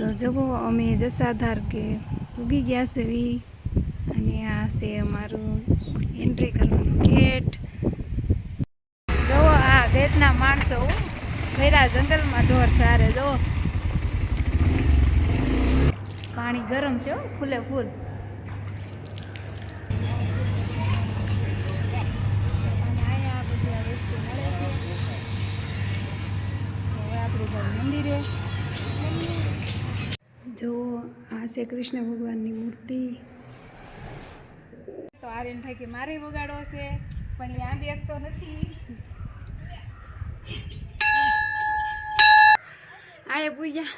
તો જવો અમે જસાધાર કે ઉગી ગયા છે વી. અને આ છે અમારું એન્ટ્રી કરવાનું ગેટ જુઓ, આ દેશના માણસો. ભેરા જંગલમાં ઢોર સારે, જુઓ. પાણી ગરમ છે ફૂલે ફૂલ. મંદિરે. આ છે કૃષ્ણ ભગવાનની મૂર્તિ. તો આર્યનભાઈ કે મારે વગાડો છે પણ એ આંબી શકતો નથી. આયે પૂજા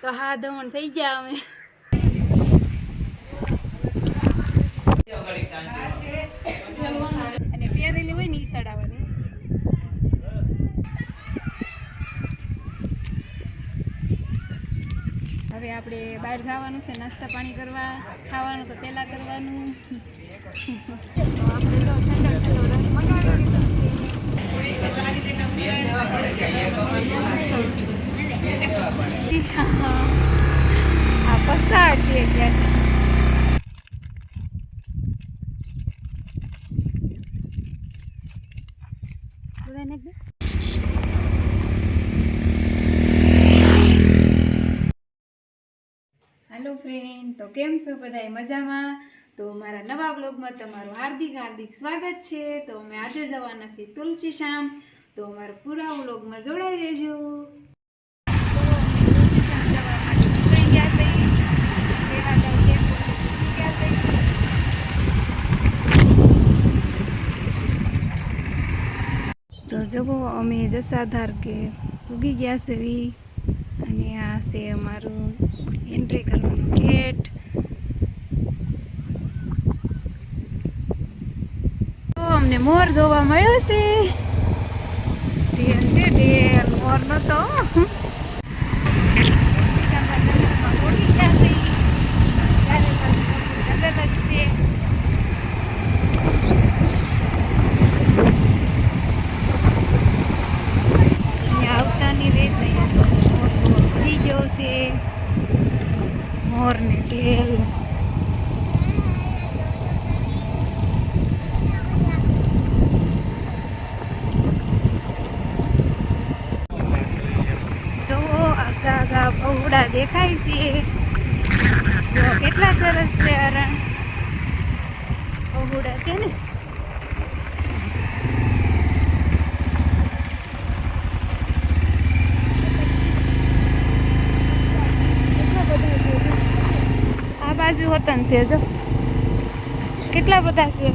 તો હા ધમણ થઈ ગયા અમે અને પહેરેલી હોય ને ઈ સડાવવાની હવે આપણે બહાર જવાનું છે, નાસ્તા પાણી કરવા, ખાવાનું તો પહેલાં કરવાનું. આપણે તો ઠંડો ઠંડો રસ મંગાવી છે આ પસાર છે ત્યાં બધાને એકદમ હેલો ફ્રેન્ડ તો કેમ છો બધાય મજામાં? તો મારા નવા બ્લોગમાં તમારું હાર્દિક હાર્દિક સ્વાગત છે. તો અમે આજે જવાના છીએ તુલસી શામ. તો અમારા પૂરા બ્લોગમાં જોડાઈ રહેજો. તો જવા, અમે જસાધાર કે પૂગી ગયા છે વી. અને આ છે અમારું એન્ટ્રી કરવાનું ગેટ તો અમને મોર જોવા મળ્યો છે. ઢેલ છે ઢેલ. મોર નતો. જંગલમાં પહોંચી ગયા છે. ચારે બાજુ જંગલ જ છે અહીંયા આવતાની વેત અહીંયા તો મોર જોવા મળી ગયો છે મોર ને ઢેલ જો આગા આગા દેખાય છે જો, કેટલા સરસ છે હરણ. પહોળા છે ને? આ બાજુ વતન છે, જો. કેટલા બધા છે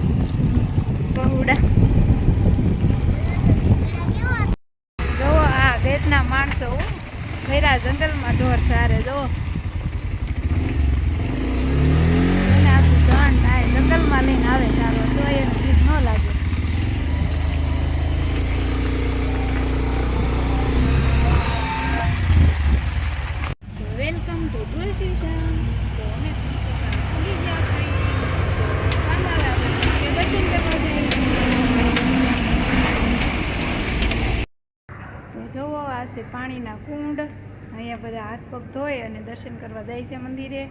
બહુડા જો આ દેશના માણસો હો. ભેરા જંગલમાં ઢોર સારે, જો. જંગલમાં લઈને આવે સારો, તો એ ન લાગે. વેલકમ ટુ ગુલજી શામ તો અમે તુલસી શામ ખુલી ગયા છીએ ચાલો હવે આપણે મંદિરે દર્શન કરવા જઈએ તો જોવો આ છે પાણીના કુંડ. અહીંયા બધા હાથ પગ ધોઈ અને દર્શન કરવા જાય છે મંદિરે.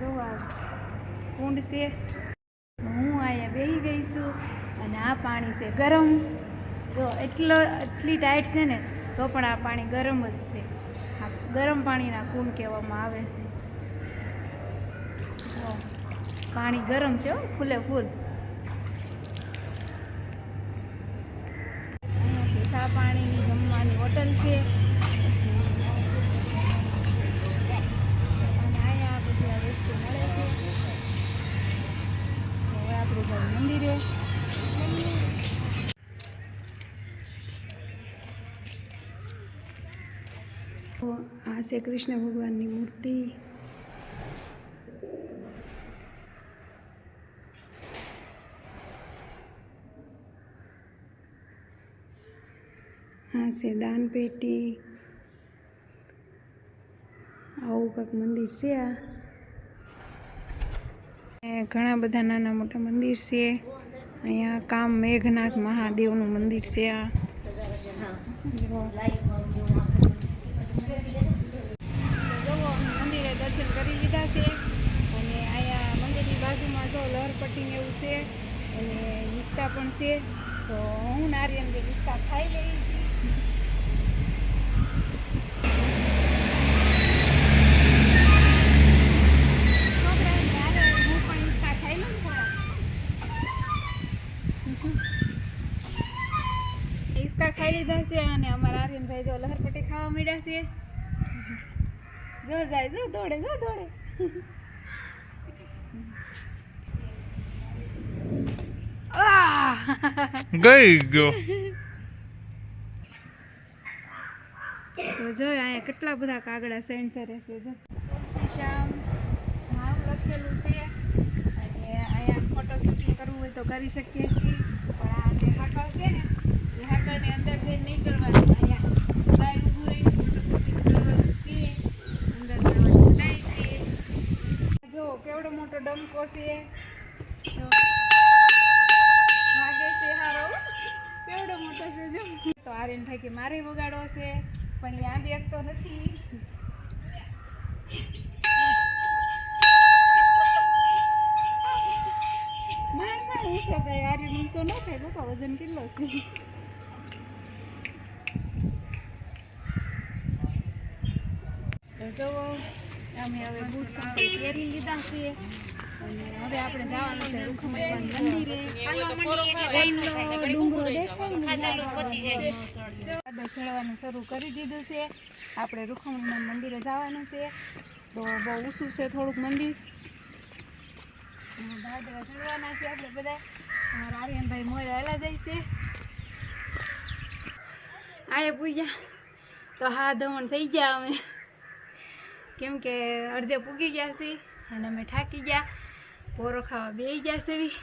જોવો આ કુંડ છે. હું અહીંયા બેસી ગઈ છું અને આ પાણી છે ગરમ. જો એટલો એટલી ટાઈટ છે ને તો પણ આ પાણી ગરમ જ છે. આ ગરમ પાણીના કુંડ કહેવામાં આવે છે. જો, પાણી ગરમ છે હો ફૂલે ફૂલ અહીંયા છે ચા પાણીની જમવાની હોટલ છે. મંદિરે. આ છે કૃષ્ણ ભગવાનની મૂર્તિ. ત્યાં છે, દાનપેટી, આવું કંઈક મંદિર છે આ. ઘણા બધા નાના મોટા મંદિર છે. અહીંયા કામ મેઘનાથ મહાદેવનું મંદિર છે આ. મંદિરે દર્શન કરી લીધા છે. અને અહીંયા મંદિરની બાજુમાં જો લહરપટ્ટીને એવું છે. અને વિસ્તા પણ છે. તો હું નારિયેલ વિસ્તા ખાઈ લઈશ. ખાવા માંડ્યા છે? જો જાય જો દોડે જો દોડે. ગઈ ગયો. તો જો અહીંયા કેટલા બધા કાગડા સેન્સર છે જો. શ્યામ નામ લખેલું છે. અને અહીંયા ફોટો શૂટિંગ કરવું હોય તો કરી શકીએ છીએ. પણ આ જે હાકળ છે ને એ હાકળની અંદર જઈને નહીં કરવાનું અહીંયા બહાર ઊભું રહીને ફોટો શૂટિંગ કરવાનું છે અંદર જવાનું નહીં છે જો કેવડો મોટો ડંકો છે. જો વાગે છે હારો. કેવડો મોટો છે જો. તો આર્યન ભાઈ કે મારે વગાડો છે, પણ એ આંબી તો નથી. માર માર ઊંચો થાય, આર્યન ઊંચો ન થાય બાપા વજન કેટલો છે? તો જુઓ, અમે હવે બૂટ સાથે પહેરી લીધા છે. અને હવે આપણે જવાનું છે રૂખમણીમાં મંદિરે. ડુંગરો દેખાય શરૂ કરી દીધું છે. આપણે રૂખમણીમાં મંદિરે જવાનું છે. તો બહુ ઊંચું છે થોડુંક મંદિર. અને ચડવાના છે આપણે બધા. અમારા આર્યનભાઈ મોરે હાલા જાય છે. આયે પૂજા તો હા દમણ થઈ ગયા અમે. કેમ કે અડધે પૂગી ગયા છે અને અમે થાકી ગયા. પોરો બેસી ગયા છે બી.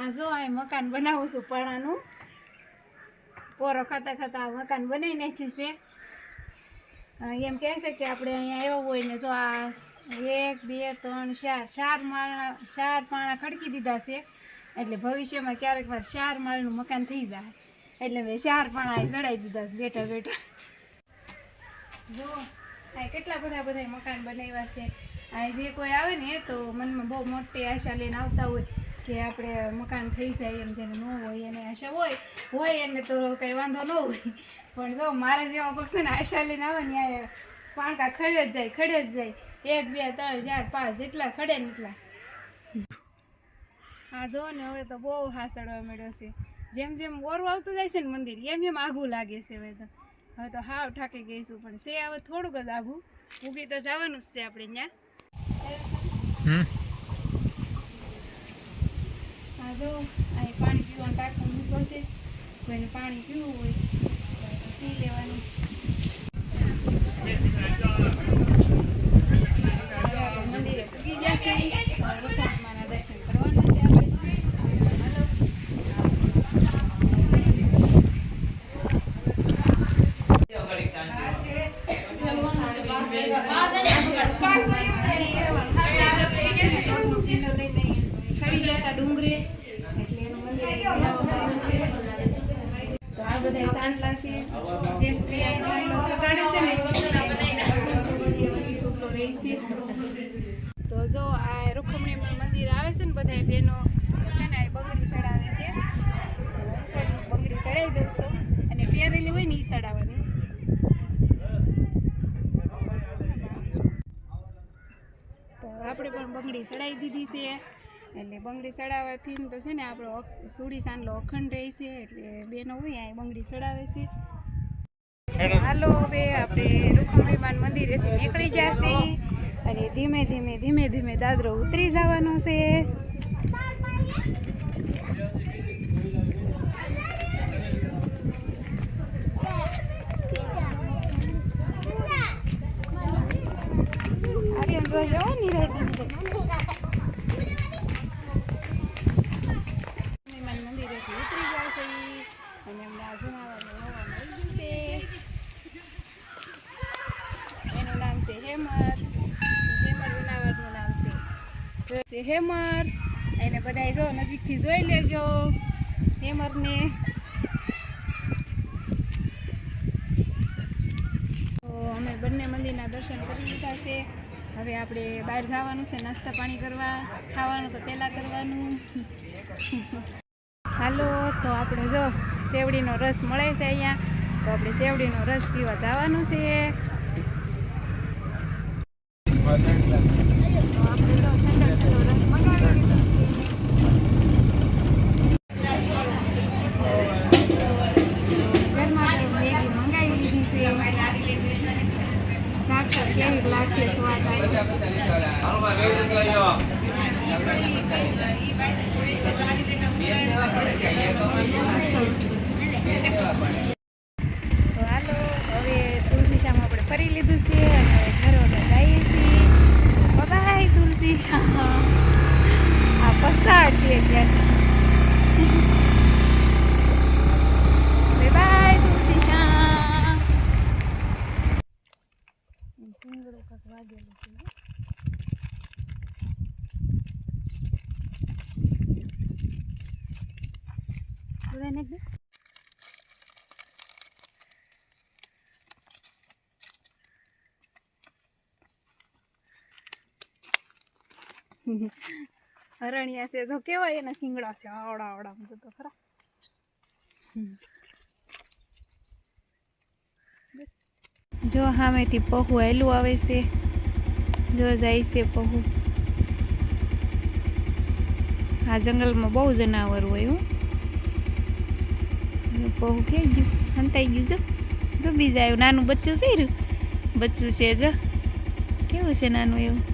આ આ મકાન બનાવું છું પણાનું. પોરો ખાતા ખાતા આ મકાન બનાવી નાખ્યું એમ કહે છે કે આપણે અહીંયા આવ્યો હોય ને જો આ એક, બે, ત્રણ, ચાર ચાર માળના, ચાર પાણા ખડકી દીધા છે. એટલે ભવિષ્યમાં ક્યારેક વાર ચાર માળનું મકાન થઈ જાય. એટલે મેં ચાર પાણા એ ચડાવી દીધા છે, બેઠા બેઠા. જો કેટલા બધા બધા મકાન બનાવ્યા છે. આ જે કોઈ આવે ને તો મનમાં બહુ મોટી આશા લઈને આવતા હોય કે આપણે મકાન થઈ જાય એમ જેને ન હોય, એને આશા હોય હોય એને તો કંઈ વાંધો ન હોય. પણ જો મારે જેવા કોઈક છે ને આશા લઈને આવે ને પાંકા ખડે જ જાય, ખડે જ જાય. એક, બે, ત્રણ, ચાર, પાંચ જેટલા ખડે ને એટલા. હા જો ને હવે તો બહુ હાસડવા મળ્યો છે. જેમ જેમ ઓરું આવતું જાય છે ને મંદિર, એમ એમ આઘું લાગે છે હવે તો. હવે તો હાવ ઠાકી ગઈશું પણ છે હવે થોડુંક જ આઘું ઉગી તો જવાનું જ છે આપણે ત્યાં. હમ? જો અહીં પાણી પીવાનું ટાંકું મૂકો છે કોઈને પાણી પીવું હોય પી લેવાનું. મંદિરે પૂગી ગયા છે રૂખમણી મંદિર આવે છે ને બધા બહેનો છે ને બંગડી ચડાવે છે. બંગડી ચડાવી દઉં અને પહેરેલી હોય ને એ ચડાવવાની તો આપણે પણ બંગડી ચડાવી દીધી છે. એટલે બંગડી ચડાવવાથી તો છે ને આપણો સુડી સાંડલો અખંડ રહે છે. એટલે બેનો હોય અહીં બંગડી ચડાવે છે. હાલો, હવે આપણે રૂખમણીમાન મંદિરેથી નીકળી જશે અને ધીમે ધીમે ધીમે ધીમે દાદરો ઉતરી જવાનો છે. મંદિરેથી અને એમને આ જુનાવાડનું હવા મળી ગયું છે એનું નામ છે હેમર હેમર જુનાવાડનું નામ છે હેમર. એને બધા જો નજીકથી જોઈ લેજો. હેમરને. તો અમે બંને મંદિરના દર્શન કરી લીધા છે. હવે આપણે બહાર જવાનું છે, નાસ્તા પાણી કરવા. ખાવાનું તો પહેલાં કરવાનું. હાલો, તો આપણે જો સેવડીનો રસ મળે છે અહીંયા. તો આપણે સેવડીનો રસ પીવા જવાનું છે. ફરી લીધું છે. અને ઘર છીએ બાય, તુલસી શાહ આ પસાડ છીએ ત્યાં બાય, તુલસી સિંગડો વાગેલું હરણિયા છે. જો કેવાય એના શિંગડા છે. આવડા આવડા આમ તો ખરા. જો સામેથી પહુ હેલું આવે છે. જો જાય છે પહુ. આ જંગલમાં બહુ જનાવર હોય હું. પહુ કે ગયું? હંતાઈ ગયું જો. જો બીજા આવ્યું નાનું બચ્ચું છે રહ્યું બચ્ચું છે જો. કેવું છે નાનું એવું?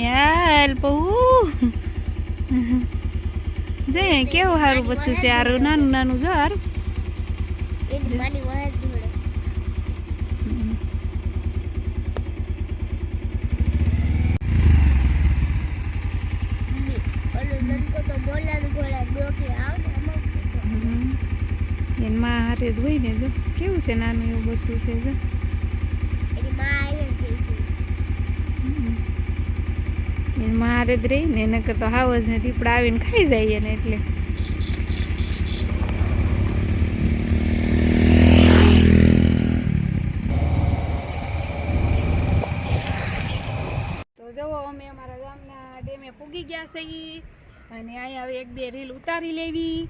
યાર બહુ જય કેવું સારું બચ્ચું છે સારું નાનું નાનું જો સારું એમાં હારે ધોઈને ને જો કેવું છે નાનું એવું બસું છે જો એની માં આવીને થઈ ગઈ એમાં હારે જ રહી ને નકર તો જ ને દીપડા આવીને ખાઈ જાય ને એટલે. પૂગી ગયા છે અને અહીંયા હવે એક બે રીલ ઉતારી લેવી.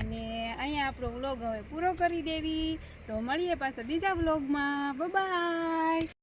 અને અહીંયા આપણો વ્લોગ હવે પૂરો કરી દેવી. તો મળીએ પાછા બીજા વ્લોગમાં. બાય